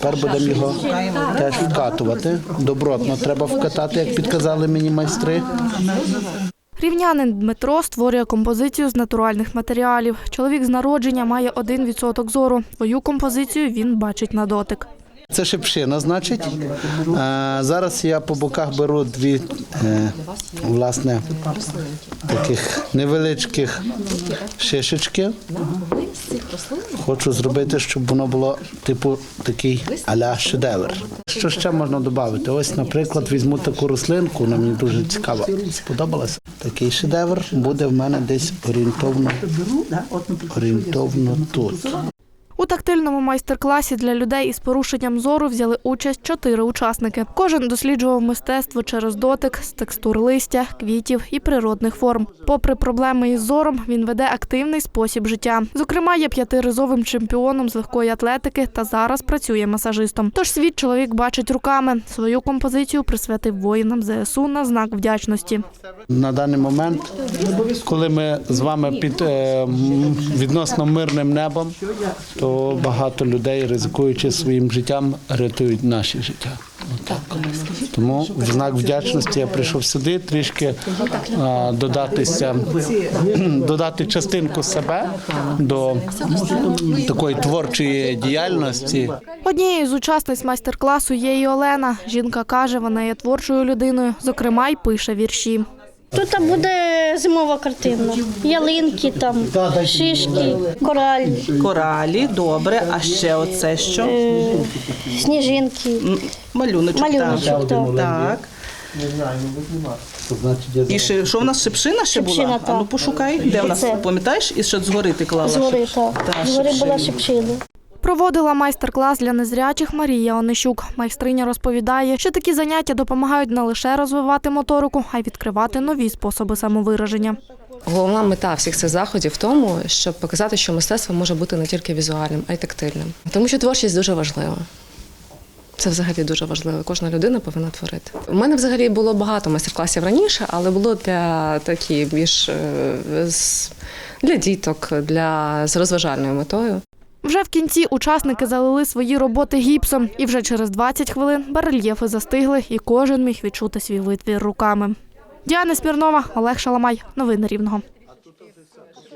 Тепер будемо його теж вкатувати. Добротно треба вкатати, як підказали мені майстри. Рівнянин Дмитро створює композицію з натуральних матеріалів. Чоловік з народження має один відсоток зору. Твою композицію він бачить на дотик. Це шипшина, значить. Зараз я по боках беру дві е, власне таких невеличких шишечки. Хочу зробити, щоб воно було типу такий аля шедевр. Що ще можна додати? Ось, наприклад, візьму таку рослинку, вона мені дуже цікава. Сподобалася. Такий шедевр буде в мене десь орієнтовно, орієнтовно тут. У тактильному майстер-класі для людей із порушенням зору взяли участь чотири учасники. Кожен досліджував мистецтво через дотик з текстур листя, квітів і природних форм. Попри проблеми із зором, він веде активний спосіб життя. Зокрема, є п'ятиразовим чемпіоном з легкої атлетики та зараз працює масажистом. Тож світ чоловік бачить руками. Свою композицію присвятив воїнам ЗСУ на знак вдячності. На даний момент, коли ми з вами під е, відносно мирним небом, то багато людей, ризикуючи своїм життям, рятують наші життя. Тому в знак вдячності я прийшов сюди трішки е, додатися, додати частинку себе до такої творчої діяльності. Однією з учасниць майстер-класу є і Олена. Жінка каже, вона є творчою людиною, зокрема, й пише вірші. Тут буде зимова картина. Ялинки, там, шишки, кораль, Коралі, добре. А ще оце що? е, сніжинки, М, Малюночок. малюночок. так. так. Так. І ще, що в нас шипшина ще була? Шипшина, А ну так. пошукай, де в нас, пам'ятаєш, і ще згори ти клала? Згори, так. Та, Згори була шипшина. Проводила майстер-клас для незрячих Марія Онищук. Майстриня розповідає, що такі заняття допомагають не лише розвивати моторику, а й відкривати нові способи самовираження. Головна мета всіх цих заходів в тому, щоб показати, що мистецтво може бути не тільки візуальним, а й тактильним. Тому що творчість дуже важлива. Це взагалі дуже важливо. Кожна людина повинна творити. У мене взагалі було багато майстер-класів раніше, але було для такі більш е, для діток, для з розважальною метою. Вже в кінці учасники залили свої роботи гіпсом, і вже через 20 хвилин барельєфи застигли, і кожен міг відчути свій витвір руками. Діана Смірнова, Олег Шаламай. Новини Рівного.